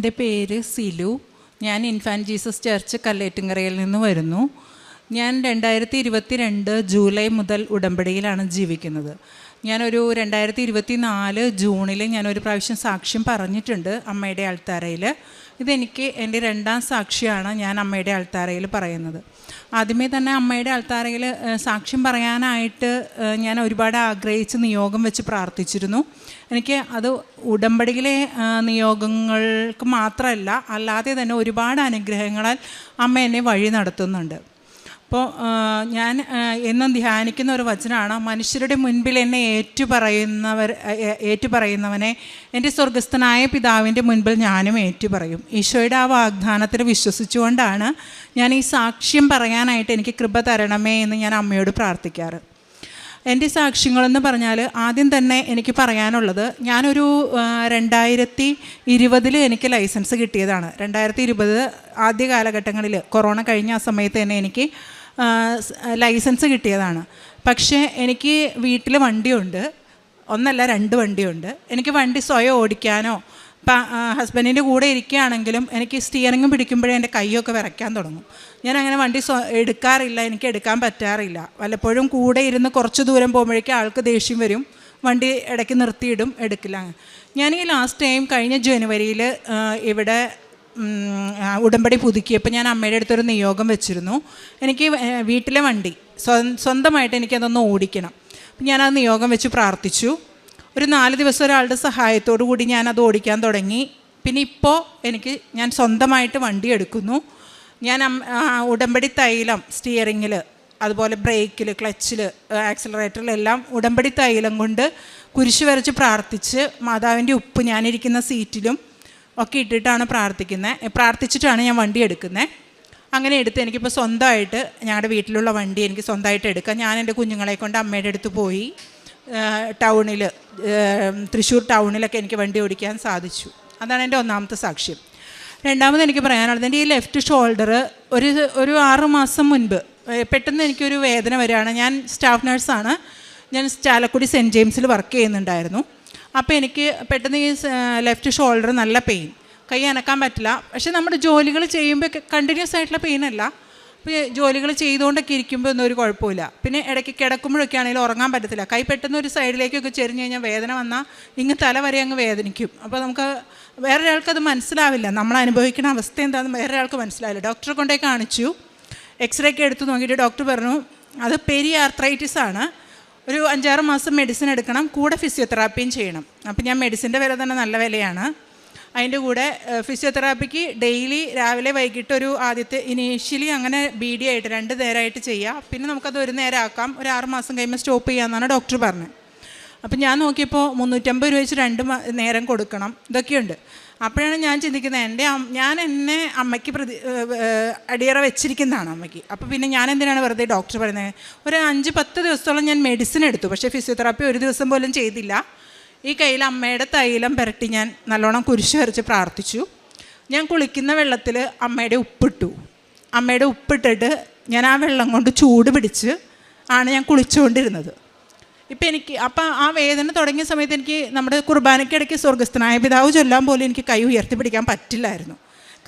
എന്റെ പേര് സിലു. ഞാൻ ഇൻഫാൻ ജീസസ് ചർച്ച് കല്ലേറ്റുങ്കരയിൽ നിന്ന് വരുന്നു. ഞാൻ രണ്ടായിരത്തി ഇരുപത്തി രണ്ട് ജൂലൈ മുതൽ ഉടമ്പടിയിലാണ് ജീവിക്കുന്നത്. ഞാനൊരു രണ്ടായിരത്തി ഇരുപത്തി നാല് ജൂണിൽ ഞാനൊരു പ്രാവശ്യം സാക്ഷ്യം പറഞ്ഞിട്ടുണ്ട് അമ്മയുടെ ആൾത്താരയിൽ ഇതെനിക്ക് എന്റെ രണ്ടാം സാക്ഷിയാണ് ഞാൻ അമ്മയുടെ ആൾത്താരയിൽ പറയുന്നത്. ആദ്യമേ തന്നെ അമ്മയുടെ ആൾത്താരയിൽ സാക്ഷ്യം പറയാനായിട്ട് ഞാൻ ഒരുപാട് ആഗ്രഹിച്ച് നിയോഗം വെച്ച് പ്രാർത്ഥിച്ചിരുന്നു. എനിക്ക് അത് ഉടമ്പടിയിലെ നിയോഗങ്ങൾക്ക് മാത്രമല്ല അല്ലാതെ തന്നെ ഒരുപാട് അനുഗ്രഹങ്ങളാൽ അമ്മ എന്നെ വഴി നടത്തുന്നുണ്ട്. അപ്പോൾ ഞാൻ എന്നും ധ്യാനിക്കുന്ന ഒരു വചനമാണ് മനുഷ്യരുടെ മുൻപിൽ എന്നെ ഏറ്റുപറയുന്നവർ ഏറ്റുപറയുന്നവനെ എന്റെ സ്വർഗസ്ഥനായ പിതാവിന്റെ മുൻപിൽ ഞാനും ഏറ്റുപറയും. ഈശോയുടെ ആ വാഗ്ദാനത്തിൽ വിശ്വസിച്ചുകൊണ്ടാണ് ഞാൻ ഈ സാക്ഷ്യം പറയാനായിട്ട് എനിക്ക് കൃപ തരണമേ എന്ന് ഞാൻ അമ്മയോട് പ്രാർത്ഥിക്കാറ്. എന്റെ സാക്ഷ്യങ്ങളെന്ന് പറഞ്ഞാൽ ആദ്യം തന്നെ എനിക്ക് പറയാനുള്ളത് ഞാനൊരു രണ്ടായിരത്തി ഇരുപതിൽ എനിക്ക് ലൈസൻസ് കിട്ടിയതാണ്. രണ്ടായിരത്തി ഇരുപത് ആദ്യ കാലഘട്ടങ്ങളിൽ കൊറോണ കഴിഞ്ഞ ആ സമയത്ത് തന്നെ എനിക്ക് ലൈസൻസ് കിട്ടിയതാണ്. പക്ഷേ എനിക്ക് വീട്ടിൽ വണ്ടിയുണ്ട്. ഒന്നല്ല രണ്ട് വണ്ടിയുണ്ട്. എനിക്ക് വണ്ടി സ്വയം ഓടിക്കാനോ ഹസ്ബൻഡിന്റെ കൂടെ ഇരിക്കുകയാണെങ്കിലും എനിക്ക് സ്റ്റിയറിംഗ് പിടിക്കുമ്പോഴേ എന്റെ കൈയൊക്കെ വിറയ്ക്കാൻ തുടങ്ങും. ഞാൻ അങ്ങനെ വണ്ടി എടുക്കാറില്ല എനിക്ക് എടുക്കാൻ പറ്റാറില്ല. വല്ലപ്പോഴും കൂടെ ഇരുന്ന് കുറച്ച് ദൂരം പോകുമ്പോഴേക്കും ആൾക്ക് ദേഷ്യം വരും. വണ്ടി ഇടയ്ക്ക് നിർത്തിയിടും എടുക്കില്ല. ഞാൻ ഈ ലാസ്റ്റ് ടൈം കഴിഞ്ഞ ജനുവരിയിൽ ഇവിടെ ഉടമ്പടി പുതുക്കിയപ്പോൾ ഞാൻ അമ്മയുടെ അടുത്തൊരു നിയോഗം വെച്ചിരുന്നു. എനിക്ക് വീട്ടിലെ വണ്ടി സ്വ- സ്വന്തമായിട്ട് എനിക്കതൊന്ന് ഓടിക്കണം. ഞാൻ ആ നിയോഗം വെച്ച് പ്രാർത്ഥിച്ചു. ഒരു നാല് ദിവസം ഒരാളുടെ സഹായത്തോടു കൂടി ഞാൻ അത് ഓടിക്കാൻ തുടങ്ങി. പിന്നെ ഇപ്പോൾ എനിക്ക് ഞാൻ സ്വന്തമായിട്ട് വണ്ടി എടുക്കുന്നു. ഞാൻ ഉടമ്പടി തൈലം സ്റ്റിയറിങ്ങിൽ അതുപോലെ ബ്രേക്കിൽ ക്ലച്ചിൽ ആക്സിലറേറ്ററിലെല്ലാം ഉടമ്പടി തൈലം കൊണ്ട് കുരിശ് വരച്ച് പ്രാർത്ഥിച്ച് മാതാവിന്റെ ഉപ്പ് ഞാനിരിക്കുന്ന സീറ്റിലും ഒക്കെ ഇട്ടിട്ടാണ് പ്രാർത്ഥിക്കുന്നത് പ്രാർത്ഥിച്ചിട്ടാണ് ഞാൻ വണ്ടി എടുക്കുന്നത് അങ്ങനെ എടുത്ത് എനിക്കിപ്പോൾ സ്വന്തമായിട്ട് ഞങ്ങളുടെ വീട്ടിലുള്ള വണ്ടി എനിക്ക് സ്വന്തമായിട്ട് എടുക്കാം. ഞാൻ എന്റെ കുഞ്ഞുങ്ങളെ കൊണ്ട് അമ്മയുടെ അടുത്ത് പോയി. ടൗണിൽ തൃശ്ശൂർ ടൗണിലൊക്കെ എനിക്ക് വണ്ടി ഓടിക്കാൻ സാധിച്ചു. അതാണ് എന്റെ ഒന്നാമത്തെ സാക്ഷ്യം. രണ്ടാമത് എനിക്ക് പറയാനുള്ളത് എന്റെ ഈ ലെഫ്റ്റ് ഷോൾഡർ ഒരു ഒരു ആറ് മാസം മുൻപ് പെട്ടെന്ന് എനിക്കൊരു വേദന വരികയാണ്. ഞാൻ സ്റ്റാഫ് നഴ്സാണ്. ഞാൻ ചാലക്കുടി സെന്റ് ജെയിംസിൽ വർക്ക് ചെയ്യുന്നുണ്ടായിരുന്നു. അപ്പോൾ എനിക്ക് പെട്ടെന്ന് ഈ ലെഫ്റ്റ് ഷോൾഡർ നല്ല പെയിൻ. കൈ അനക്കാൻ പറ്റില്ല. പക്ഷേ നമ്മുടെ ജോലികൾ ചെയ്യുമ്പോൾ കണ്ടിന്യൂസ് ആയിട്ടുള്ള പെയിൻ ജോലികൾ ചെയ്തുകൊണ്ടൊക്കെ ഇരിക്കുമ്പോൾ ഒന്നും ഒരു കുഴപ്പമില്ല. പിന്നെ ഇടയ്ക്ക് കിടക്കുമ്പോഴൊക്കെ ആണെങ്കിലും ഉറങ്ങാൻ പറ്റത്തില്ല. കൈ പെട്ടെന്ന് ഒരു സൈഡിലേക്കൊക്കെ ചെരിഞ്ഞ് കഴിഞ്ഞാൽ വേദന വന്നാൽ ഇങ്ങ് തല വരെ അങ്ങ് വേദനിക്കും. അപ്പോൾ നമുക്ക് വേറെ ഒരാൾക്ക് അത് മനസ്സിലാവില്ല. നമ്മൾ അനുഭവിക്കുന്ന അവസ്ഥ എന്താണെന്ന് വേറൊരാൾക്ക് മനസ്സിലാവില്ല. ഡോക്ടറെ കൊണ്ടേ കാണിച്ചു. എക്സ്റേ ഒക്കെ എടുത്തു നോക്കിയിട്ട് ഡോക്ടർ പറഞ്ഞു അത് പെരി ആർത്രൈറ്റിസ് ആണ്. ഒരു അഞ്ചാറ് മാസം മെഡിസിൻ എടുക്കണം. കൂടെ ഫിസിയോതെറാപ്പിയും ചെയ്യണം. അപ്പം ഞാൻ മെഡിസിന്റെ വില തന്നെ നല്ല വിലയാണ്. അതിന്റെ കൂടെ ഫിസിയോതെറാപ്പിക്ക് ഡെയിലി രാവിലെ വൈകിട്ട് ഒരു ആദ്യത്തെ ഇനീഷ്യലി അങ്ങനെ ബി ഡി ആയിട്ട് രണ്ട് നേരമായിട്ട് ചെയ്യാം. പിന്നെ നമുക്കത് ഒരു നേരം ആക്കാം ഒരു ആറ് മാസം കഴിയുമ്പോൾ സ്റ്റോപ്പ് ചെയ്യാമെന്നാണ് ഡോക്ടർ പറഞ്ഞത്. അപ്പം ഞാൻ നോക്കിയപ്പോൾ മുന്നൂറ്റമ്പത് രൂപ വെച്ച് രണ്ട് നേരം കൊടുക്കണം. ഇതൊക്കെയുണ്ട്. അപ്പോഴാണ് ഞാൻ ചിന്തിക്കുന്നത് എന്റെ ഞാൻ എന്നെ അമ്മയ്ക്ക് പ്രതി അടിയറ വെച്ചിരിക്കുന്നതാണ് അമ്മയ്ക്ക്. അപ്പോൾ പിന്നെ ഞാൻ എന്തിനാണ് വെറുതെ ഡോക്ടർ പറയുന്നത്? ഒരു അഞ്ച് പത്ത് ദിവസത്തോളം ഞാൻ മെഡിസിൻ എടുത്തു. പക്ഷേ ഫിസിയോതെറാപ്പി ഒരു ദിവസം പോലും ചെയ്തില്ല. ഈ കയ്യിൽ അമ്മയുടെ തൈലം പുരട്ടി ഞാൻ നല്ലോണം കുരിശ് വരച്ച് പ്രാർത്ഥിച്ചു. ഞാൻ കുളിക്കുന്ന വെള്ളത്തിൽ അമ്മയുടെ ഉപ്പിട്ടു. അമ്മയുടെ ഉപ്പിട്ടിട്ട് ഞാൻ ആ വെള്ളം കൊണ്ട് ചൂട് പിടിച്ച് ആണ് ഞാൻ കുളിച്ചുകൊണ്ടിരുന്നത്. ഇപ്പം എനിക്ക് അപ്പം ആ വേദന തുടങ്ങിയ സമയത്ത് എനിക്ക് നമ്മുടെ കുർബാനയ്ക്കിടയ്ക്ക് സ്വർഗസ്ഥനായ പിതാവ് ചൊല്ലാൻ പോലും എനിക്ക് കൈ ഉയർത്തി പിടിക്കാൻ പറ്റില്ലായിരുന്നു.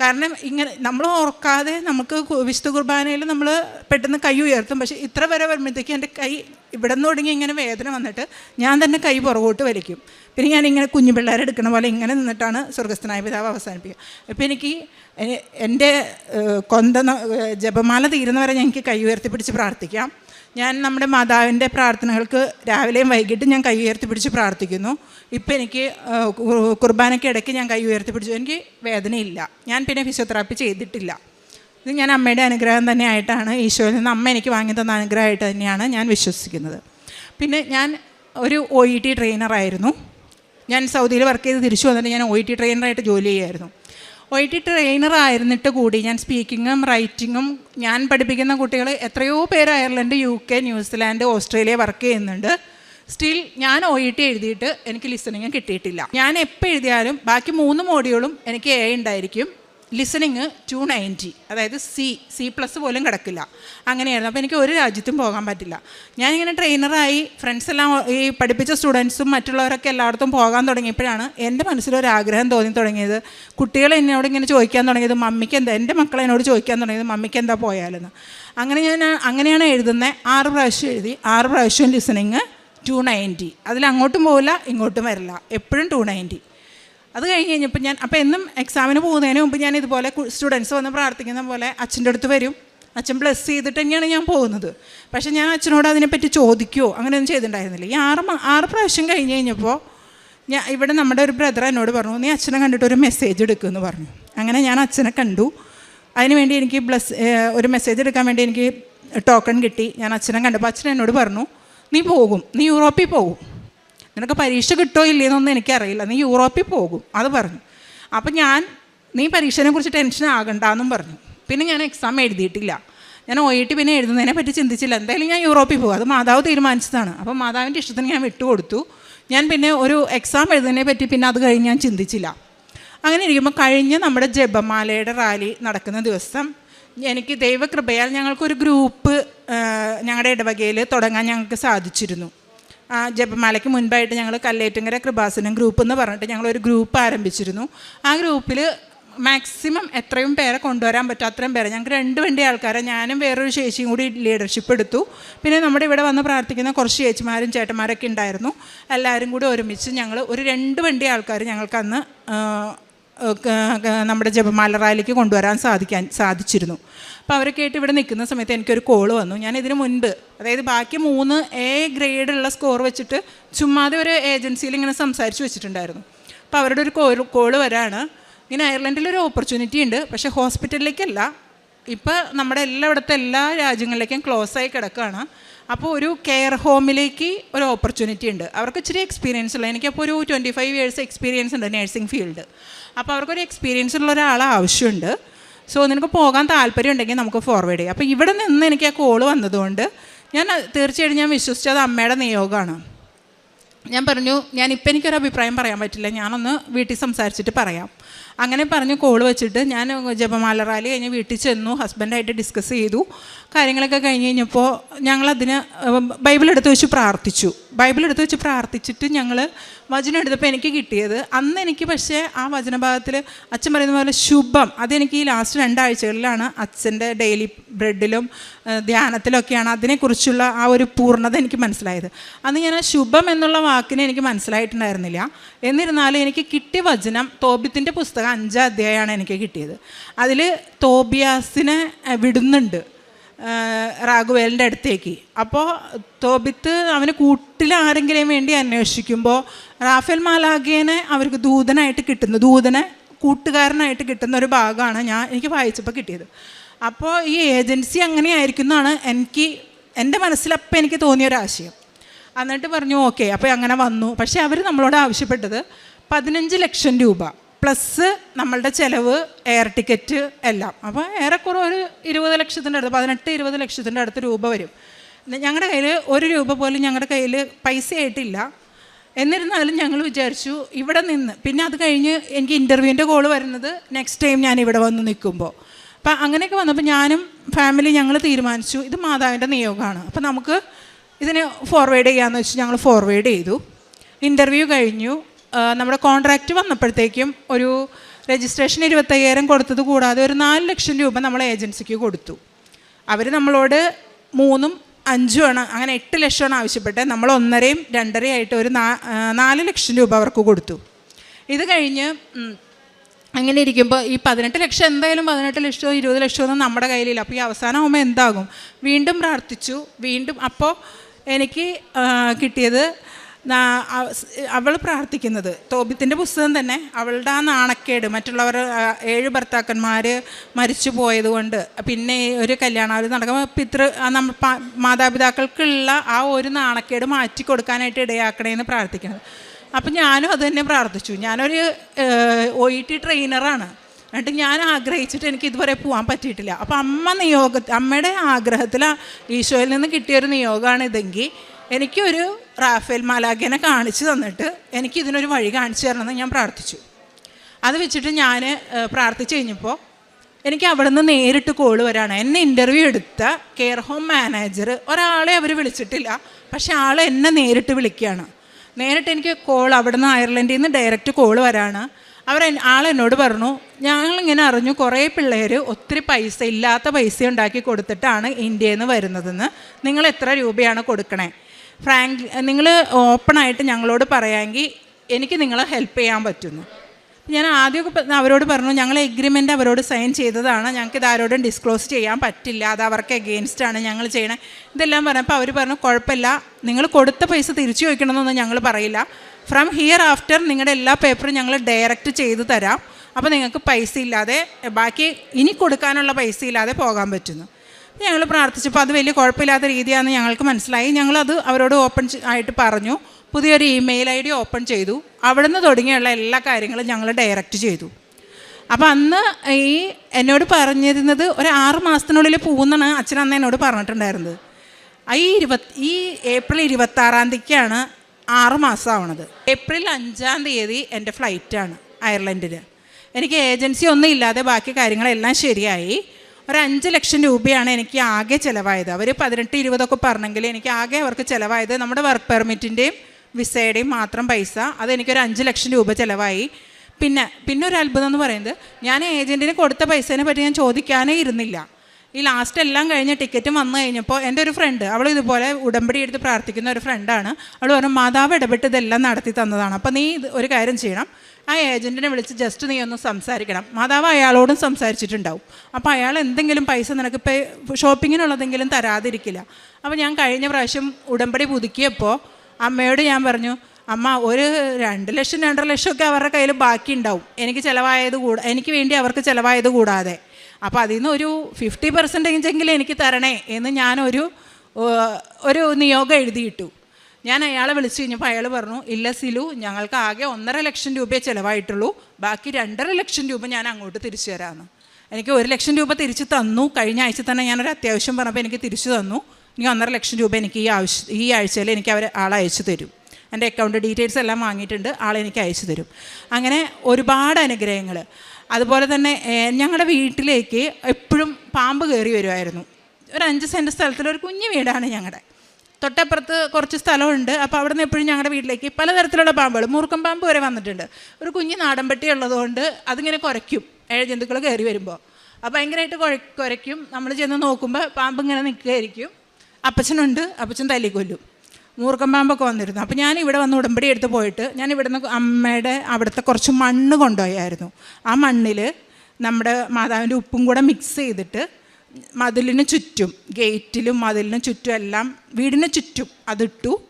കാരണം ഇങ്ങനെ നമ്മൾ ഓർക്കാതെ നമുക്ക് വിശുദ്ധ കുർബാനയിൽ നമ്മൾ പെട്ടെന്ന് കൈ ഉയർത്തും. പക്ഷേ ഇത്ര വരെ വരുമ്പോഴത്തേക്ക് എന്റെ കൈ ഇവിടെ നിന്ന് തുടങ്ങി ഇങ്ങനെ വേദന വന്നിട്ട് ഞാൻ തന്നെ കൈ പുറകോട്ട് വലിക്കും. പിന്നെ ഞാൻ ഇങ്ങനെ കുഞ്ഞു പിള്ളേരെ എടുക്കണ പോലെ ഇങ്ങനെ നിന്നിട്ടാണ് സ്വർഗസ്ഥനായ പിതാവ് അവസാനിപ്പിക്കുക. അപ്പോൾ എനിക്ക് എന്റെ കൊന്ത ജപമാല തീരുന്നവരെ ഞാൻ എനിക്ക് കൈ ഉയർത്തിപ്പിടിച്ച് പ്രാർത്ഥിക്കാം. ഞാൻ നമ്മുടെ മാതാവിന്റെ പ്രാർത്ഥനകൾക്ക് രാവിലെയും വൈകിട്ടും ഞാൻ കൈ ഉയർത്തി പിടിച്ച് പ്രാർത്ഥിക്കുന്നു. ഇപ്പം എനിക്ക് കുർബാനയ്ക്ക് ഇടയ്ക്ക് ഞാൻ കൈ ഉയർത്തി ഉയർത്തിപ്പിടിച്ചു എനിക്ക് വേദനയില്ല. ഞാൻ പിന്നെ ഫിസിയോതെറാപ്പി ചെയ്തിട്ടില്ല. ഇത് ഞാൻ അമ്മയുടെ അനുഗ്രഹം തന്നെയായിട്ടാണ് ഈശോയിൽ നിന്ന് അമ്മ എനിക്ക് വാങ്ങി തന്ന അനുഗ്രഹമായിട്ട് തന്നെയാണ് ഞാൻ വിശ്വസിക്കുന്നത്. പിന്നെ ഞാൻ ഒരു ഒ ഇ ടി ട്രെയിനറായിരുന്നു. ഞാൻ സൗദിയിൽ വർക്ക് ചെയ്ത് തിരിച്ചു വന്നിട്ട് ഞാൻ ഒ ടി ട്രെയിനറായിട്ട് ജോലി ചെയ്യുമായിരുന്നു ഒ ടി ട്രെയിനറായിരുന്നിട്ട് കൂടി ഞാൻ സ്പീക്കിങ്ങും റൈറ്റിങ്ങും ഞാൻ പഠിപ്പിക്കുന്ന കുട്ടികൾ എത്രയോ പേര് Ireland U K New Zealand Australia work ചെയ്യുന്നുണ്ട്. സ്റ്റിൽ ഞാൻ ഒ ടി എഴുതിയിട്ട് എനിക്ക് ലിസണിങ് കിട്ടിയിട്ടില്ല. ഞാൻ എപ്പോൾ എഴുതിയാലും ബാക്കി മൂന്ന് മോഡ്യൂളും എനിക്ക് എ ഉണ്ടായിരിക്കും. ലിസണിങ് ടു നയന്റി അതായത് സി സി പ്ലസ് പോലും കിടക്കില്ല. അങ്ങനെയായിരുന്നു. അപ്പോൾ എനിക്ക് ഒരു രാജ്യത്തും പോകാൻ പറ്റില്ല. ഞാനിങ്ങനെ ട്രെയിനറായി ഫ്രണ്ട്സ് എല്ലാം ഈ പഠിപ്പിച്ച സ്റ്റുഡൻസും മറ്റുള്ളവരൊക്കെ എല്ലായിടത്തും പോകാൻ തുടങ്ങിയപ്പോഴാണ് എന്റെ മനസ്സിലൊരാഗ്രഹം തോന്നി തുടങ്ങിയത്. കുട്ടികൾ എന്നോട് ഇങ്ങനെ ചോദിക്കാൻ തുടങ്ങിയത് മമ്മിക്ക് എന്താ എന്റെ മക്കൾ എന്നോട് ചോദിക്കാൻ തുടങ്ങിയത് മമ്മിക്ക് എന്താ പോയാലെന്ന്? അങ്ങനെ ഞാൻ അങ്ങനെയാണ് എഴുതുന്നത് ആറ് പ്രാവശ്യം എഴുതി ആറ് പ്രാവശ്യം ലിസണിങ് ടു നയന്റി അതിൽ അങ്ങോട്ടും പോവില്ല ഇങ്ങോട്ടും വരില്ല. എപ്പോഴും ടു നയന്റി അത് കഴിഞ്ഞ് കഴിഞ്ഞപ്പോൾ ഞാൻ അപ്പോൾ എന്നും എക്സാമിന് പോകുന്നതിന് മുമ്പ് ഞാൻ ഇതുപോലെ സ്റ്റുഡൻസ് വന്ന് പ്രാർത്ഥിക്കുന്ന പോലെ അച്ഛന്റെ അടുത്ത് വരും. അച്ഛൻ ബ്ലസ് ചെയ്തിട്ട് തന്നെയാണ് ഞാൻ പോകുന്നത്. പക്ഷേ ഞാൻ അച്ഛനോട് അതിനെപ്പറ്റി ചോദിക്കുമോ അങ്ങനെയൊന്നും ചെയ്തിട്ടുണ്ടായിരുന്നില്ല. ഈ ആറ് ആറ് പ്രാവശ്യം കഴിഞ്ഞ് കഴിഞ്ഞപ്പോൾ ഞാൻ ഇവിടെ നമ്മുടെ ഒരു ബ്രദർ എന്നോട് പറഞ്ഞു നീ അച്ഛനെ കണ്ടിട്ട് ഒരു മെസ്സേജ് എടുക്കുമെന്ന് പറഞ്ഞു. അങ്ങനെ ഞാൻ അച്ഛനെ കണ്ടു. അതിനുവേണ്ടി എനിക്ക് ബ്ലസ് ഒരു മെസ്സേജ് എടുക്കാൻ വേണ്ടി എനിക്ക് ടോക്കൺ കിട്ടി. ഞാൻ അച്ഛനെ കണ്ടപ്പോൾ അച്ഛൻ എന്നോട് പറഞ്ഞു നീ പോകും. നീ യൂറോപ്പിൽ പോകും. നിനക്ക് പരീക്ഷ കിട്ടോ ഇല്ലേ എന്നൊന്നും എനിക്കറിയില്ല. നീ യൂറോപ്പിൽ പോകും. അത് പറഞ്ഞു. അപ്പം ഞാൻ നീ പരീക്ഷനെ കുറിച്ച് ടെൻഷൻ ആകണ്ട എന്നും പറഞ്ഞു. പിന്നെ ഞാൻ എക്സാം എഴുതിയിട്ടില്ല. ഞാൻ ഒ പിന്നെ എഴുതുന്നതിനെ പറ്റി ചിന്തിച്ചില്ല. എന്തായാലും ഞാൻ യൂറോപ്പിൽ പോകും. അത് മാതാവ് തീരുമാനിച്ചതാണ്. അപ്പം മാതാവിന്റെ ഇഷ്ടത്തിന് ഞാൻ വിട്ടുകൊടുത്തു. ഞാൻ പിന്നെ ഒരു എക്സാം എഴുതുന്നതിനെ പറ്റി പിന്നെ അത് കഴിഞ്ഞ് ഞാൻ ചിന്തിച്ചില്ല. അങ്ങനെ ഇരിക്കുമ്പോൾ കഴിഞ്ഞ നമ്മുടെ ജപമാലയുടെ റാലി നടക്കുന്ന ദിവസം എനിക്ക് ദൈവകൃപയാൽ ഞങ്ങൾക്കൊരു ഗ്രൂപ്പ് ഞങ്ങളുടെ ഇടവകയിൽ തുടങ്ങാൻ ഞങ്ങൾക്ക് സാധിച്ചിരുന്നു. ജപമാലയ്ക്ക് മുൻപായിട്ട് ഞങ്ങൾ കല്ലേറ്റുങ്കര കൃപാസനം ഗ്രൂപ്പ് എന്ന് പറഞ്ഞിട്ട് ഞങ്ങളൊരു ഗ്രൂപ്പ് ആരംഭിച്ചിരുന്നു. ആ ഗ്രൂപ്പിൽ മാക്സിമം എത്രയും പേരെ കൊണ്ടുവരാൻ പറ്റും അത്രയും പേരെ. ഞങ്ങൾക്ക് രണ്ട് വണ്ടി ആൾക്കാരെ. ഞാനും വേറൊരു ശേഷിയും കൂടി ലീഡർഷിപ്പ് എടുത്തു. പിന്നെ നമ്മുടെ ഇവിടെ വന്ന് പ്രാർത്ഥിക്കുന്ന കുറച്ച് ചേച്ചിമാരും ചേട്ടന്മാരൊക്കെ ഉണ്ടായിരുന്നു. എല്ലാവരും കൂടി ഒരുമിച്ച് ഞങ്ങൾ ഒരു രണ്ട് വണ്ടി ആൾക്കാർ ഞങ്ങൾക്ക് അന്ന് ആ, ക- ക- നമ്മുടെ ജപമാല റാലിക്ക് കൊണ്ടുവരാൻ സാധിക്കാൻ സാധിച്ചിരുന്നു. അപ്പോൾ അവരെ കേട്ട് ഇവിടെ നിൽക്കുന്ന സമയത്ത് എനിക്കൊരു കോൾ വന്നു. ഞാൻ ഇതിന് മുൻപ് അതായത് ബാക്കി മൂന്ന് എ ഗ്രേഡുള്ള സ്കോർ വെച്ചിട്ട് ചുമ്മാതെ ഒരു ഏജൻസിയിൽ ഇങ്ങനെ സംസാരിച്ച് വെച്ചിട്ടുണ്ടായിരുന്നു. അപ്പോൾ അവരുടെ ഒരു കോൾ കോൾ വരാണ്. ഇങ്ങനെ അയർലൻഡിൽ ഒരു ഓപ്പർച്യൂണിറ്റി ഉണ്ട്. പക്ഷേ ഹോസ്പിറ്റലിലേക്കല്ല ഇപ്പോൾ നമ്മുടെ എല്ലായിടത്തെ എല്ലാ രാജ്യങ്ങളിലേക്കും ക്ലോസ് ആയി കിടക്കുകയാണ് അപ്പോൾ ഒരു കെയർ ഹോമിലേക്ക് ഒരു ഓപ്പർച്യൂണിറ്റി ഉണ്ട്. അവർക്ക് ഇച്ചിരി എക്സ്പീരിയൻസ് ഉള്ള എനിക്കപ്പോൾ ഒരു ട്വന്റി ഫൈവ് ഇയേഴ്സ് എക്സ്പീരിയൻസ് ഉണ്ട് നേഴ്സിംഗ് ഫീൽഡ് അപ്പോൾ അവർക്കൊരു എക്സ്പീരിയൻസ് ഉള്ള ഒരാൾ ആവശ്യമുണ്ട്. സോ നിനക്ക് പോകാൻ താല്പര്യം ഉണ്ടെങ്കിൽ നമുക്ക് ഫോർവേഡ് ചെയ്യാം. അപ്പോൾ ഇവിടെ നിന്ന് എനിക്ക് ആ കോൾ വന്നതുകൊണ്ട് ഞാൻ തീർച്ചയായിട്ടും ഞാൻ വിശ്വസിച്ചത് അമ്മയുടെ നിയോഗമാണ്. ഞാൻ പറഞ്ഞു ഞാനിപ്പോൾ എനിക്കൊരു അഭിപ്രായം പറയാൻ പറ്റില്ല. ഞാനൊന്ന് വീട്ടിൽ സംസാരിച്ചിട്ട് പറയാം. അങ്ങനെ പറഞ്ഞ് കോൾ വെച്ചിട്ട് ഞാൻ ജപമാല റാലി കഴിഞ്ഞ് വീട്ടിൽ ചെന്നു ഹസ്ബൻഡായിട്ട് ഡിസ്കസ് ചെയ്തു. കാര്യങ്ങളൊക്കെ കഴിഞ്ഞ് കഴിഞ്ഞപ്പോൾ ഞങ്ങളതിന് ബൈബിൾ എടുത്ത് വെച്ച് പ്രാർത്ഥിച്ചു. ബൈബിൾ എടുത്ത് വെച്ച് പ്രാർത്ഥിച്ചിട്ട് ഞങ്ങൾ വചനം എടുത്തപ്പോൾ എനിക്ക് കിട്ടിയത്. അന്ന് എനിക്ക് പക്ഷേ ആ വചനഭാഗത്തിൽ അച്ഛൻ പറയുന്ന പോലെ ശുഭം. അതെനിക്ക് ഈ ലാസ്റ്റ് രണ്ടാഴ്ചകളിലാണ് അച്ഛന്റെ ഡെയിലി ബ്രെഡിലും ധ്യാനത്തിലൊക്കെയാണ് അതിനെക്കുറിച്ചുള്ള ആ ഒരു പൂർണത എനിക്ക് മനസ്സിലായത്. അന്ന് ഞാൻ ശുഭം എന്നുള്ള വാക്കിനെ എനിക്ക് മനസ്സിലായിട്ടുണ്ടായിരുന്നില്ല. എന്നിരുന്നാലും എനിക്ക് കിട്ടിയ വചനം തോബിത്തിന്റെ പുസ്തകം അഞ്ചാം അധ്യായമാണ് എനിക്ക് കിട്ടിയത്. അതിൽ തോബിയാസിനെ വിടുന്നുണ്ട്. റാഘുവേലിന്റെ അടുത്തേക്ക്. അപ്പോൾ തോബിത്ത് അവന് കൂട്ടിൽ ആരെങ്കിലും വേണ്ടി അന്വേഷിക്കുമ്പോൾ റാഫേൽ മാലാഖിയനെ അവർക്ക് ദൂതനായിട്ട് കിട്ടുന്നു ദൂതനെ കൂട്ടുകാരനായിട്ട് കിട്ടുന്ന ഒരു ഭാഗമാണ് ഞാൻ എനിക്ക് വായിച്ചപ്പോൾ കിട്ടിയത്. അപ്പോൾ ഈ ഏജൻസി അങ്ങനെയായിരിക്കും എന്നാണ് എനിക്ക് എന്റെ മനസ്സിലപ്പം എനിക്ക് തോന്നിയൊരാശയം എന്നിട്ട് പറഞ്ഞു ഓക്കെ അപ്പോൾ അങ്ങനെ വന്നു. പക്ഷേ അവർ നമ്മളോട് ആവശ്യപ്പെട്ടത് പതിനഞ്ച് ലക്ഷം രൂപ. പ്ലസ് നമ്മളുടെ ചിലവ് എയർ ടിക്കറ്റ് എല്ലാം. അപ്പോൾ ഏറെക്കുറെ ഒരു ഇരുപത് ലക്ഷത്തിന്റെ അടുത്ത് പതിനെട്ട് ഇരുപത് ലക്ഷത്തിന്റെ അടുത്ത് രൂപ വരും. ഞങ്ങളുടെ കയ്യിൽ ഒരു രൂപ പോലും ഞങ്ങളുടെ കയ്യിൽ പൈസ ആയിട്ടില്ല. എന്നിരുന്നാലും ഞങ്ങൾ വിചാരിച്ചു ഇവിടെ നിന്ന് പിന്നെ അത് കഴിഞ്ഞ് എനിക്ക് ഇന്റർവ്യൂവിന്റെ കോൾ വരുന്നത് നെക്സ്റ്റ് ടൈം ഞാൻ ഇവിടെ വന്ന് നിൽക്കുമ്പോൾ അപ്പം അങ്ങനെയൊക്കെ വന്നപ്പോൾ ഞാനും ഫാമിലി ഞങ്ങൾ തീരുമാനിച്ചു ഇത് മാതാവിന്റെ നിയോഗമാണ്. അപ്പം നമുക്ക് ഇതിനെ ഫോർവേഡ് ചെയ്യാമെന്ന് വെച്ച് ഞങ്ങൾ ഫോർവേഡ് ചെയ്തു. ഇന്റർവ്യൂ കഴിഞ്ഞു. നമ്മുടെ കോൺട്രാക്റ്റ് വന്നപ്പോഴത്തേക്കും ഒരു രജിസ്ട്രേഷൻ ഇരുപത്തയ്യായിരം കൊടുത്തത് കൂടാതെ ഒരു നാല് ലക്ഷം രൂപ നമ്മൾ ഏജൻസിക്ക് കൊടുത്തു. അവർ നമ്മളോട് മൂന്നും അഞ്ചുമാണ് അങ്ങനെ എട്ട് ലക്ഷമാണ് ആവശ്യപ്പെട്ടത്. നമ്മൾ ഒന്നരയും രണ്ടരയും ആയിട്ട് ഒരു നാല് ലക്ഷം രൂപ അവർക്ക് കൊടുത്തു. ഇത് കഴിഞ്ഞ് അങ്ങനെ ഇരിക്കുമ്പോൾ ഈ പതിനെട്ട് ലക്ഷം എന്തായാലും പതിനെട്ട് ലക്ഷമോ ഇരുപത് ലക്ഷമോ ഒന്നും നമ്മുടെ കയ്യിലില്ല. അപ്പോൾ ഈ അവസാനമാകുമ്പോൾ എന്താകും? വീണ്ടും പ്രാർത്ഥിച്ചു. വീണ്ടും അപ്പോൾ എനിക്ക് കിട്ടിയത് അവൾ പ്രാർത്ഥിക്കുന്നത്. തോബിത്തിന്റെ പുസ്തകം തന്നെ അവളുടെ ആ നാണക്കേട്. മറ്റുള്ളവർ ഏഴ് ഭർത്താക്കന്മാർ മരിച്ചു പോയതുകൊണ്ട് പിന്നെ ഒരു കല്യാണം അവർ നടക്കുമ്പോൾ പിതൃ നമ്മൾ മാതാപിതാക്കൾക്കുള്ള ആ ഒരു നാണക്കേട് മാറ്റി കൊടുക്കാനായിട്ട് ഇടയാക്കണേന്ന് പ്രാർത്ഥിക്കുന്നത്. അപ്പം ഞാനും അത് തന്നെ പ്രാർത്ഥിച്ചു. ഞാനൊരു ഒ ഇ ടി ട്രെയിനറാണ്. എന്നിട്ട് ഞാൻ ആഗ്രഹിച്ചിട്ട് എനിക്ക് ഇതുവരെ പോകാൻ പറ്റിയിട്ടില്ല. അപ്പം അമ്മ നിയോഗ അമ്മയുടെ ആഗ്രഹത്തിൽ ഈശോയിൽ നിന്ന് കിട്ടിയൊരു നിയോഗമാണ് ഇതെങ്കിൽ എനിക്കൊരു റാഫേൽ മാലാഖിനെ കാണിച്ചു തന്നിട്ട് എനിക്ക് ഇതിനൊരു വഴി കാണിച്ചു തരണമെന്ന് ഞാൻ പ്രാർത്ഥിച്ചു. അത് വെച്ചിട്ട് ഞാൻ പ്രാർത്ഥിച്ചു കഴിഞ്ഞപ്പോൾ എനിക്ക് അവിടുന്ന് നേരിട്ട് കോൾ വരാണ്. എന്നെ ഇന്റർവ്യൂ എടുത്ത കെയർ ഹോം മാനേജർ ഒരാളെ അവർ വിളിച്ചിട്ടില്ല. പക്ഷേ ആൾ എന്നെ നേരിട്ട് വിളിക്കുകയാണ്. നേരിട്ട് എനിക്ക് കോൾ അവിടുന്ന് അയർലൻഡിൽ നിന്ന് ഡയറക്റ്റ് കോൾ വരാണ്. അവർ ആൾ എന്നോട് പറഞ്ഞു ഞങ്ങളിങ്ങനെ അറിഞ്ഞു കുറേ പിള്ളേർ ഒത്തിരി പൈസ ഇല്ലാത്ത പൈസ ഉണ്ടാക്കി കൊടുത്തിട്ടാണ് ഇന്ത്യയിൽ നിന്ന് വരുന്നതെന്ന്. നിങ്ങൾ എത്ര രൂപയാണ് കൊടുക്കണേ? ഫ്രാങ്ക് നിങ്ങൾ ഓപ്പണായിട്ട് ഞങ്ങളോട് പറയാമെങ്കിൽ എനിക്ക് നിങ്ങളെ ഹെൽപ്പ് ചെയ്യാൻ പറ്റുന്നു. ഞാൻ ആദ്യമൊക്കെ അവരോട് പറഞ്ഞു ഞങ്ങൾ എഗ്രിമെന്റ് അവരോട് സൈൻ ചെയ്തതാണ്. ഞങ്ങൾക്ക് ഇത് ആരോടും ഡിസ്ക്ലോസ് ചെയ്യാൻ പറ്റില്ല. അത് അവർക്ക് എഗെയിൻസ്റ്റ് ആണ് ഞങ്ങൾ ചെയ്യണേ. ഇതെല്ലാം പറഞ്ഞപ്പോൾ അവർ പറഞ്ഞു കുഴപ്പമില്ല. നിങ്ങൾ കൊടുത്ത പൈസ തിരിച്ചു ചോദിക്കണമെന്നൊന്നും ഞങ്ങൾ പറയില്ല. ഫ്രം ഹിയർ ആഫ്റ്റർ നിങ്ങളുടെ എല്ലാ പേപ്പറും ഞങ്ങൾ ഡയറക്റ്റ് ചെയ്തു തരാം. അപ്പോൾ നിങ്ങൾക്ക് പൈസ ഇല്ലാതെ ബാക്കി ഇനി കൊടുക്കാനുള്ള പൈസ ഇല്ലാതെ പോകാൻ പറ്റുന്നു. ഞങ്ങൾ പ്രാർത്ഥിച്ചപ്പോൾ അത് വലിയ കുഴപ്പമില്ലാത്ത രീതിയാണെന്ന് ഞങ്ങൾക്ക് മനസ്സിലായി. ഞങ്ങളത് അവരോട് ഓപ്പൺ ആയിട്ട് പറഞ്ഞു. പുതിയൊരു ഇമെയിൽ ഐ ഡി ഓപ്പൺ ചെയ്തു. അവിടുന്ന് തുടങ്ങിയുള്ള എല്ലാ കാര്യങ്ങളും ഞങ്ങൾ ഡയറക്റ്റ് ചെയ്തു. അപ്പം അന്ന് ഈ എന്നോട് പറഞ്ഞിരുന്നത് ഒരു ആറ് മാസത്തിനുള്ളിൽ പോകുന്നാണ് അച്ഛൻ അന്ന് എന്നോട് പറഞ്ഞിട്ടുണ്ടായിരുന്നത്. ഈ ഇരുപത് ഈ ഏപ്രിൽ ഇരുപത്താറാം തീയതിക്കാണ് ആറ് മാസമാവണത് ഏപ്രിൽ അഞ്ചാം തീയതി എന്റെ ഫ്ലൈറ്റാണ് അയർലൻഡിൽ എനിക്ക് ഏജൻസി ഒന്നും ഇല്ലാതെ ബാക്കി കാര്യങ്ങളെല്ലാം ശരിയായി. ഒരു അഞ്ച് ലക്ഷം രൂപയാണ് എനിക്ക് ആകെ ചിലവായത്. അവർ പതിനെട്ട് ഇരുപതൊക്കെ പറഞ്ഞെങ്കിൽ എനിക്ക് ആകെ അവർക്ക് ചിലവായത് നമ്മുടെ വർക്ക് പെർമിറ്റിന്റെയും വിസയുടെയും മാത്രം പൈസ. അതെനിക്കൊരു അഞ്ച് ലക്ഷം രൂപ ചിലവായി. പിന്നെ പിന്നെ ഒരു അത്ഭുതം എന്ന് പറയുന്നത് ഞാൻ ഏജന്റിന് കൊടുത്ത പൈസേനെ പറ്റി ഞാൻ ചോദിക്കാനേ ഇരുന്നില്ല. ഈ ലാസ്റ്റ് എല്ലാം കഴിഞ്ഞ് ടിക്കറ്റും വന്നു കഴിഞ്ഞപ്പോൾ എന്റെ ഒരു ഫ്രണ്ട് അവൾ ഇതുപോലെ ഉടമ്പടി എടുത്ത് പ്രാർത്ഥിക്കുന്ന ഒരു ഫ്രണ്ടാണ് അവൾ പറഞ്ഞു മാതാവ് ഇടപെട്ട് ഇതെല്ലാം നടത്തി തന്നതാണ്. അപ്പോൾ നീ ഒരു കാര്യം ചെയ്യണം. ആ ഏജന്റിനെ വിളിച്ച് ജസ്റ്റ് നീ ഒന്ന് സംസാരിക്കണം. മാതാവ് അയാളോടും സംസാരിച്ചിട്ടുണ്ടാവും. അപ്പോൾ അയാൾ എന്തെങ്കിലും പൈസ നിനക്ക് ഇപ്പോൾ ഷോപ്പിങ്ങിനുള്ളതെങ്കിലും തരാതിരിക്കില്ല. അപ്പോൾ ഞാൻ കഴിഞ്ഞ പ്രാവശ്യം ഉടമ്പടി പുതുക്കിയപ്പോൾ അമ്മയോട് ഞാൻ പറഞ്ഞു അമ്മ ഒരു രണ്ട് ലക്ഷം രണ്ടര ലക്ഷമൊക്കെ അവരുടെ കയ്യിൽ ബാക്കി ഉണ്ടാവും എനിക്ക് ചിലവായത് കൂടാ എനിക്ക് വേണ്ടി അവർക്ക് ചിലവായത് കൂടാതെ. അപ്പോൾ അതിൽ നിന്ന് ഒരു ഫിഫ്റ്റി പെർസെന്റേജ് എങ്കിലും എനിക്ക് തരണേ എന്ന് ഞാനൊരു ഒരു നിയോഗം എഴുതിയിട്ടു. ഞാൻ അയാളെ വിളിച്ചു കഴിഞ്ഞപ്പോൾ അയാൾ പറഞ്ഞു ഇല്ല സിലു ഞങ്ങൾക്ക് ആകെ ഒന്നര ലക്ഷം രൂപയെ ചിലവായിട്ടുള്ളൂ ബാക്കി രണ്ടര ലക്ഷം രൂപ ഞാൻ അങ്ങോട്ട് തിരിച്ചു തരാമെന്ന് എനിക്ക് ഒരു ലക്ഷം രൂപ തിരിച്ചു തന്നു. കഴിഞ്ഞ ആഴ്ച തന്നെ ഞാനൊരു അത്യാവശ്യം പറഞ്ഞപ്പോൾ എനിക്ക് തിരിച്ചു തന്നു. ഇനി ഒന്നര ലക്ഷം രൂപ എനിക്ക് ഈ ആവശ്യം ഈ ആഴ്ചയിൽ എനിക്ക് അവർ ആൾ അയച്ചു തരും. എന്റെ അക്കൗണ്ട് ഡീറ്റെയിൽസ് എല്ലാം വാങ്ങിയിട്ടുണ്ട് ആളെനിക്ക് അയച്ചു തരും. അങ്ങനെ ഒരുപാട് അനുഗ്രഹങ്ങൾ അതുപോലെ തന്നെ ഞങ്ങളുടെ വീട്ടിലേക്ക് എപ്പോഴും പാമ്പ് കയറി വരുമായിരുന്നു ഒരു അഞ്ച് സെന്റ് സ്ഥലത്തിൽ ഒരു കുഞ്ഞു വീടാണ് ഞങ്ങളുടെ തൊട്ടപ്പുറത്ത് കുറച്ച് സ്ഥലമുണ്ട്. അപ്പോൾ അവിടെ നിന്ന് എപ്പോഴും ഞങ്ങളുടെ വീട്ടിലേക്ക് പലതരത്തിലുള്ള പാമ്പുകൾ മൂർക്കം പാമ്പ് വരെ വന്നിട്ടുണ്ട്. ഒരു കുഞ്ഞ് നാടൻപട്ടി ഉള്ളതുകൊണ്ട് അതിങ്ങനെ കുരയ്ക്കും ഏഴ് ജന്തുക്കൾ കയറി വരുമ്പോൾ അപ്പോൾ ഭയങ്കരമായിട്ട് കുഴ കുരയ്ക്കും. നമ്മൾ ചെന്ന് നോക്കുമ്പോൾ പാമ്പ് ഇങ്ങനെ നിൽക്കുകയായിരിക്കും അപ്പച്ചനുണ്ട്. അപ്പച്ചൻ തല്ലിക്കൊല്ലും. മൂർക്കം പാമ്പൊക്കെ വന്നിരുന്നു. അപ്പോൾ ഞാൻ ഇവിടെ വന്ന് ഉടമ്പടി എടുത്ത് പോയിട്ട് ഞാൻ ഇവിടുന്ന് അമ്മയുടെ അവിടുത്തെ കുറച്ച് മണ്ണ് കൊണ്ടുപോയായിരുന്നു. ആ മണ്ണിൽ നമ്മുടെ മാതാവിന്റെ ഉപ്പും കൂടെ മിക്സ് ചെയ്തിട്ട് മതിലിന് ചുറ്റും ഗേറ്റിലും മതിലിന് ചുറ്റും എല്ലാം വീടിന് ചുറ്റും അതിട്ടു.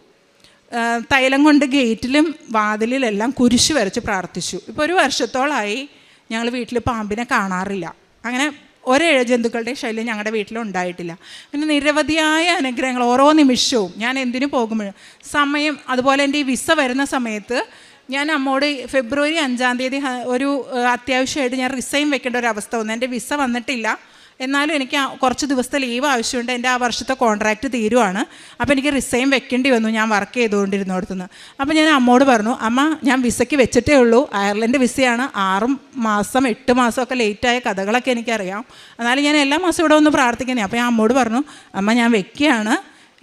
തൈലം കൊണ്ട് ഗേറ്റിലും വാതിലിലെല്ലാം കുരിശ് വരച്ച് പ്രാർത്ഥിച്ചു. ഇപ്പോൾ ഒരു വർഷത്തോളമായി ഞങ്ങൾ വീട്ടിൽ പാമ്പിനെ കാണാറില്ല. അങ്ങനെ ഒരേഴ ജന്തുക്കളുടെ ശല്യം ഞങ്ങളുടെ വീട്ടിൽ ഉണ്ടായിട്ടില്ല പിന്നെ നിരവധിയായ അനുഗ്രഹങ്ങൾ ഓരോ നിമിഷവും ഞാൻ എന്തിനു പോകുമ്പോഴും. സമയം അതുപോലെ എന്റെ ഈ വിസ വരുന്ന സമയത്ത് ഞാൻ അമ്മോട് ഫെബ്രുവരി അഞ്ചാം തീയതി ഒരു അത്യാവശ്യമായിട്ട് ഞാൻ റിസൈൻ വെക്കേണ്ട ഒരു അവസ്ഥ വന്നു. എന്റെ വിസ വന്നിട്ടില്ല. എന്നാലും എനിക്ക് കുറച്ച് ദിവസത്തെ ലീവ് ആവശ്യമുണ്ട്. എന്റെ ആ വർഷത്തെ കോൺട്രാക്റ്റ് തീരുവാണ്. അപ്പോൾ എനിക്ക് റിസൈൻ വെക്കേണ്ടി വന്നു. ഞാൻ വർക്ക് ചെയ്തുകൊണ്ടിരുന്നിടത്തുനിന്ന്. അപ്പോൾ ഞാൻ അമ്മോട് പറഞ്ഞു അമ്മ ഞാൻ വിസയ്ക്ക് വെച്ചിട്ടേ ഉള്ളൂ. അയർലൻഡ് വിസയാണ്. ആറും മാസം എട്ട് മാസമൊക്കെ ലേറ്റായ കഥകളൊക്കെ എനിക്കറിയാം. എന്നാലും ഞാൻ എല്ലാ മാസവും ഇവിടെ ഒന്ന് പ്രാർത്ഥിക്കുന്നേ അപ്പോൾ ഞാൻ അമ്മോട് പറഞ്ഞു അമ്മ ഞാൻ വെക്കുകയാണ്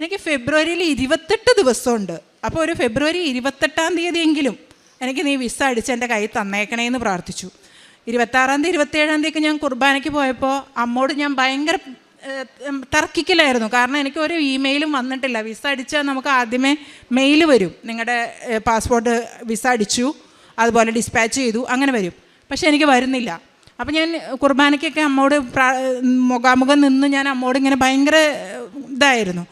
എനിക്ക് ഫെബ്രുവരിയിൽ ഇരുപത്തെട്ട് ദിവസമുണ്ട്. അപ്പോൾ ഒരു ഫെബ്രുവരി ഇരുപത്തെട്ടാം തീയതിയെങ്കിലും എനിക്ക് നീ വിസ അടിച്ച് എന്റെ കൈ തന്നേക്കണേ എന്ന് പ്രാർത്ഥിച്ചു. ഇരുപത്താറാം തീയതി ഇരുപത്തേഴാം തീയതി ഞാൻ കുർബാനയ്ക്ക് പോയപ്പോൾ അമ്മോട് ഞാൻ ഭയങ്കര തർക്കിക്കലായിരുന്നു. കാരണം എനിക്ക് ഒരു ഇമെയിലും വന്നിട്ടില്ല. വിസ അടിച്ചാൽ നമുക്ക് ആദ്യമേ മെയിൽ വരും. നിങ്ങളുടെ പാസ്പോർട്ട് വിസ അടിച്ചു അതുപോലെ ഡിസ്പാച്ച് ചെയ്തു അങ്ങനെ വരും. പക്ഷേ എനിക്ക് വരുന്നില്ല. അപ്പം ഞാൻ കുർബാനയ്ക്കൊക്കെ അമ്മോട് മുഖാമുഖം നിന്ന് ഞാൻ അമ്മോട് ഇങ്ങനെ ഭയങ്കര ഇതായിരുന്നു.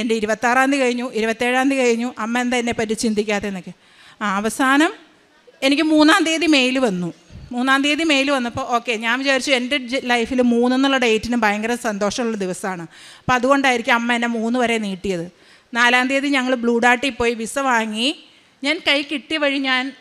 എന്റെ ഇരുപത്താറാം തീയതി കഴിഞ്ഞു ഇരുപത്തേഴാം തീയതി കഴിഞ്ഞു. അമ്മ എന്താ എന്നെ പറ്റി ചിന്തിക്കാത്തതെന്നൊക്കെ. ആ അവസാനം എനിക്ക് മൂന്നാം തീയതി മെയിൽ വന്നു. മൂന്നാം തീയതി മെയിൽ വന്നപ്പോൾ ഓക്കെ ഞാൻ വിചാരിച്ചു എന്റെ ലൈഫിൽ മൂന്നെന്നുള്ള ഡേറ്റിന് ഭയങ്കര സന്തോഷമുള്ള ദിവസമാണ്. അപ്പോൾ അതുകൊണ്ടായിരിക്കും അമ്മ എന്നെ മൂന്ന് വരെ നീട്ടിയത്. നാലാം തീയതി ഞങ്ങൾ ബ്ലൂ ഡാട്ടിൽ പോയി വിസ വാങ്ങി. ഞാൻ കൈ കിട്ടിയ വഴി ഞാൻ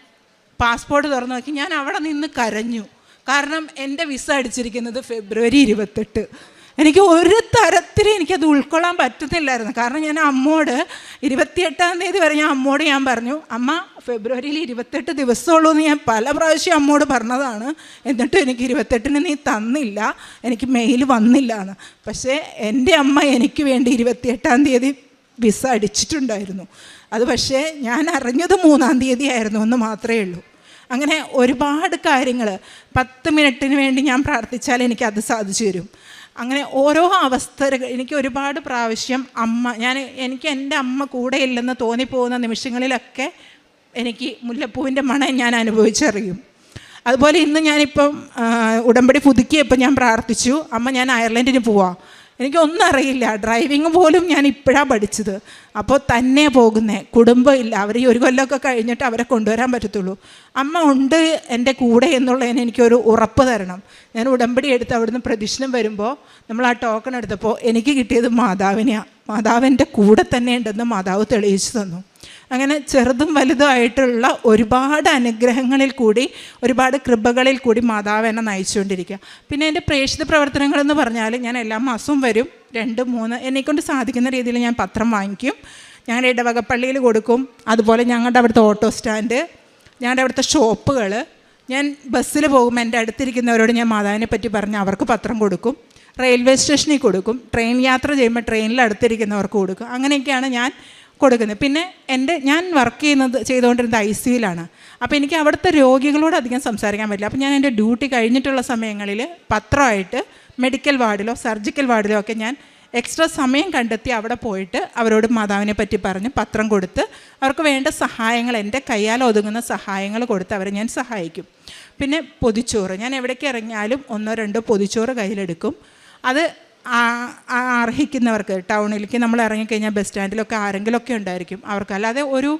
പാസ്പോർട്ട് തുറന്നു നോക്കി. ഞാൻ അവിടെ നിന്ന് കരഞ്ഞു. കാരണം എന്റെ വിസ അടിച്ചിരിക്കുന്നത് ഫെബ്രുവരി ഇരുപത്തെട്ട്. എനിക്ക് ഒരു തരത്തിലും എനിക്കത് ഉൾക്കൊള്ളാൻ പറ്റുന്നില്ലായിരുന്നു. കാരണം ഞാൻ അമ്മോട് ഇരുപത്തിയെട്ടാം തീയതി വരെ ഞാൻ അമ്മോട് ഞാൻ പറഞ്ഞു അമ്മ ഫെബ്രുവരിയിൽ ഇരുപത്തെട്ട് ദിവസമുള്ളൂ എന്ന് ഞാൻ പല പ്രാവശ്യം അമ്മോട് പറഞ്ഞതാണ്. എന്നിട്ടും എനിക്ക് ഇരുപത്തെട്ടിന് നീ തന്നില്ല എനിക്ക് മെയിൽ വന്നില്ല എന്ന്. പക്ഷേ എന്റെ അമ്മ എനിക്ക് വേണ്ടി ഇരുപത്തിയെട്ടാം തീയതി വിസ അടിച്ചിട്ടുണ്ടായിരുന്നു. അത് പക്ഷേ ഞാൻ അറിഞ്ഞത് മൂന്നാം തീയതി ആയിരുന്നു എന്ന് മാത്രമേ ഉള്ളൂ. അങ്ങനെ ഒരുപാട് കാര്യങ്ങൾ പത്ത് മിനിറ്റിന് വേണ്ടി ഞാൻ പ്രാർത്ഥിച്ചാൽ എനിക്കത് സാധിച്ചു തരും. അങ്ങനെ ഓരോ അവസ്ഥ എനിക്ക് ഒരുപാട് പ്രാവശ്യം അമ്മ ഞാൻ എനിക്ക് എന്റെ അമ്മ കൂടെ ഇല്ലെന്ന് തോന്നിപ്പോകുന്ന നിമിഷങ്ങളിലൊക്കെ എനിക്ക് മുല്ലപ്പൂവിന്റെ മണം ഞാൻ അനുഭവിച്ചറിയും. അതുപോലെ ഇന്ന് ഞാനിപ്പം ഉടമ്പടി പുതുക്കിയപ്പോൾ ഞാൻ പ്രാർത്ഥിച്ചു. അമ്മ ഞാൻ അയർലൻഡിന് പോവാം. എനിക്കൊന്നും അറിയില്ല. ഡ്രൈവിങ് പോലും ഞാൻ ഇപ്പോഴാണ് പഠിച്ചത്. അപ്പോൾ തന്നെ പോകുന്നേ. കുടുംബം ഇല്ല. അവർ ഈ ഒരു കൊല്ലമൊക്കെ കഴിഞ്ഞിട്ട് അവരെ കൊണ്ടുവരാൻ പറ്റത്തുള്ളൂ. അമ്മ ഉണ്ട് എന്റെ കൂടെ എന്നുള്ളതിന് എനിക്കൊരു ഉറപ്പ് തരണം. ഞാൻ ഉടമ്പടി എടുത്ത് അവിടുന്ന് പ്രദക്ഷിണം വരുമ്പോൾ നമ്മൾ ആ ടോക്കൺ എടുത്തപ്പോൾ എനിക്ക് കിട്ടിയത് മാതാവിനെയാണ് മാതാവിന്റെ കൂടെ തന്നെ ഉണ്ടെന്ന് മാതാവ് തെളിയിച്ചു തന്നു. അങ്ങനെ ചെറുതും വലുതും ആയിട്ടുള്ള ഒരുപാട് അനുഗ്രഹങ്ങളിൽ കൂടി ഒരുപാട് കൃപകളിൽ കൂടി മാതാവ് എന്നെ നയിച്ചുകൊണ്ടിരിക്കുക. പിന്നെ എന്റെ പ്രേക്ഷിത പ്രവർത്തനങ്ങളെന്ന് പറഞ്ഞാൽ ഞാൻ എല്ലാ മാസവും വരും. രണ്ട് മൂന്ന് എന്നെക്കൊണ്ട് സാധിക്കുന്ന രീതിയിൽ ഞാൻ പത്രം വാങ്ങിക്കും. ഞങ്ങളുടെ ഇടവകപ്പള്ളിയിൽ കൊടുക്കും. അതുപോലെ ഞങ്ങളുടെ അവിടുത്തെ ഓട്ടോ സ്റ്റാൻഡ് ഞങ്ങളുടെ അവിടുത്തെ ഷോപ്പുകൾ. ഞാൻ ബസ്സിൽ പോകുമ്പോൾ എന്റെ അടുത്തിരിക്കുന്നവരോട് ഞാൻ മാതാവിനെ പറ്റി പറഞ്ഞ് അവർക്ക് പത്രം കൊടുക്കും. റെയിൽവേ സ്റ്റേഷനിൽ കൊടുക്കും. ട്രെയിൻ യാത്ര ചെയ്യുമ്പോൾ ട്രെയിനിൽ അടുത്തിരിക്കുന്നവർക്ക് കൊടുക്കും. അങ്ങനെയൊക്കെയാണ് ഞാൻ കൊടുക്കുന്നത്. പിന്നെ എന്റെ ഞാൻ വർക്ക് ചെയ്യുന്നത് ചെയ്തുകൊണ്ടിരുന്നത് ഐ സിയിലാണ് അപ്പോൾ എനിക്ക് അവിടുത്തെ രോഗികളോട് അധികം സംസാരിക്കാൻ പറ്റില്ല. അപ്പോൾ ഞാൻ എന്റെ ഡ്യൂട്ടി കഴിഞ്ഞിട്ടുള്ള സമയങ്ങളിൽ പത്രമായിട്ട് മെഡിക്കൽ വാർഡിലോ സർജിക്കൽ വാർഡിലോ ഒക്കെ ഞാൻ എക്സ്ട്രാ സമയം കണ്ടെത്തി അവിടെ പോയിട്ട് അവരോട് മാതാവിനെ പറ്റി പറഞ്ഞ് പത്രം കൊടുത്ത് അവർക്ക് വേണ്ട സഹായങ്ങൾ എന്റെ കയ്യാൽ ഒതുങ്ങുന്ന സഹായങ്ങൾ കൊടുത്ത് അവരെ ഞാൻ സഹായിക്കും. പിന്നെ പൊതിച്ചോറ്. ഞാൻ എവിടേക്ക് ഇറങ്ങിയാലും ഒന്നോ രണ്ടോ പൊതിച്ചോറ് കയ്യിലെടുക്കും. അത് അർഹിക്കുന്നവർക്ക് ടൗണിലേക്ക് നമ്മൾ ഇറങ്ങിക്കഴിഞ്ഞാൽ ബസ് സ്റ്റാൻഡിലൊക്കെ ആരെങ്കിലുമൊക്കെ ഉണ്ടായിരിക്കും അവർക്ക്. അല്ലാതെ ഒരു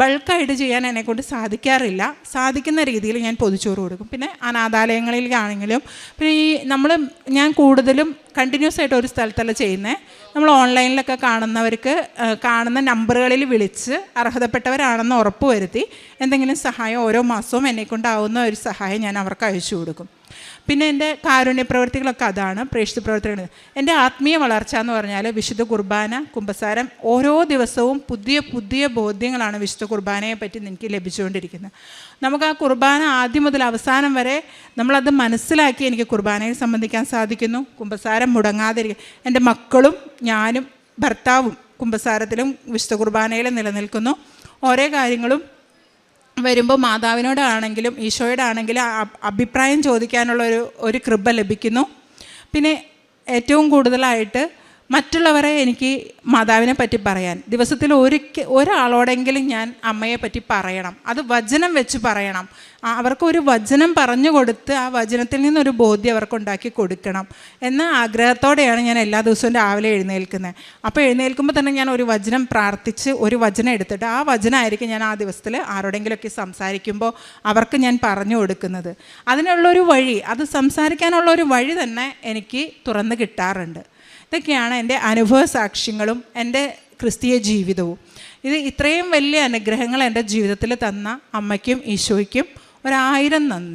ബൾക്കായിട്ട് ചെയ്യാൻ എന്നെക്കൊണ്ട് സാധിക്കാറില്ല. സാധിക്കുന്ന രീതിയിൽ ഞാൻ പൊതിച്ചോറ് കൊടുക്കും. പിന്നെ അനാഥാലയങ്ങളിലാണെങ്കിലും പിന്നെ ഈ നമ്മൾ ഞാൻ കൂടുതലും കണ്ടിന്യൂസ് ആയിട്ട് ഒരു സ്ഥലത്തല്ല ചെയ്യുന്നത് നമ്മൾ ഓൺലൈനിലൊക്കെ കാണുന്നവർക്ക് കാണുന്ന നമ്പറുകളിൽ വിളിച്ച് അർഹതപ്പെട്ടവരാണെന്ന് ഉറപ്പ് വരുത്തി എന്തെങ്കിലും സഹായം ഓരോ മാസവും എന്നെക്കൊണ്ടാവുന്ന ഒരു സഹായം ഞാൻ അവർക്ക് അയച്ചു കൊടുക്കും. പിന്നെ എന്റെ കാരുണ്യ പ്രവർത്തികളൊക്കെ അതാണ് പ്രേക്ഷിത പ്രവർത്തികൾ എന്റെ ആത്മീയ വളർച്ച എന്ന് പറഞ്ഞാൽ വിശുദ്ധ കുർബാന കുമ്പസാരം ഓരോ ദിവസവും പുതിയ പുതിയ ബോധ്യങ്ങളാണ് വിശുദ്ധ കുർബാനയെ പറ്റി എനിക്ക് ലഭിച്ചുകൊണ്ടിരിക്കുന്നത്. നമുക്ക് ആ കുർബാന ആദ്യം മുതൽ അവസാനം വരെ നമ്മളത് മനസ്സിലാക്കി എനിക്ക് കുർബാനയിൽ സംബന്ധിക്കാൻ സാധിക്കുന്നു. കുമ്പസാരം മുടങ്ങാതിരിക്കുക എന്റെ മക്കളും ഞാനും ഭർത്താവും കുമ്പസാരത്തിലും വിശുദ്ധ കുർബാനയിലും നിലനിൽക്കുന്നു. ഓരോ കാര്യങ്ങളും വരുമ്പോൾ മാതാവിനോടാണെങ്കിലും ഈശോയോടാണെങ്കിലും അഭിപ്രായം ചോദിക്കാനുള്ള ഒരു ഒരു കൃപ ലഭിക്കുന്നു. പിന്നെ ഏറ്റവും കൂടുതലായിട്ട് മറ്റുള്ളവരെ എനിക്ക് മാതാവിനെ പറ്റി പറയാൻ. ദിവസത്തിൽ ഒരിക്കൽ ഒരാളോടെങ്കിലും ഞാൻ അമ്മയെ പറ്റി പറയണം. അത് വചനം വെച്ച് പറയണം. അവർക്ക് ഒരു വചനം പറഞ്ഞു കൊടുത്ത് ആ വചനത്തിൽ നിന്നൊരു ബോധ്യം അവർക്ക് ഉണ്ടാക്കി കൊടുക്കണം എന്ന ആഗ്രഹത്തോടെയാണ് ഞാൻ എല്ലാ ദിവസവും രാവിലെ എഴുന്നേൽക്കുന്നത്. അപ്പോൾ എഴുന്നേൽക്കുമ്പോൾ തന്നെ ഞാൻ ഒരു വചനം പ്രാർത്ഥിച്ച് ഒരു വചനം എടുത്തിട്ട് ആ വചനമായിരിക്കും ഞാൻ ആ ദിവസത്തിൽ ആരോടെങ്കിലുമൊക്കെ സംസാരിക്കുമ്പോൾ അവർക്ക് ഞാൻ പറഞ്ഞു കൊടുക്കുന്നത്. അതിനുള്ളൊരു വഴി അത് സംസാരിക്കാനുള്ള ഒരു വഴി തന്നെ എനിക്ക് തുറന്ന് കിട്ടാറുണ്ട്. ഇതൊക്കെയാണ് എന്റെ അനുഭവ സാക്ഷ്യങ്ങളും എന്റെ ക്രിസ്തീയ ജീവിതവും. ഇത് ഇത്രയും വലിയ അനുഗ്രഹങ്ങൾ എന്റെ ജീവിതത്തിൽ തന്ന അമ്മയ്ക്കും ഈശോയ്ക്കും ഒരായിരം നന്ദി.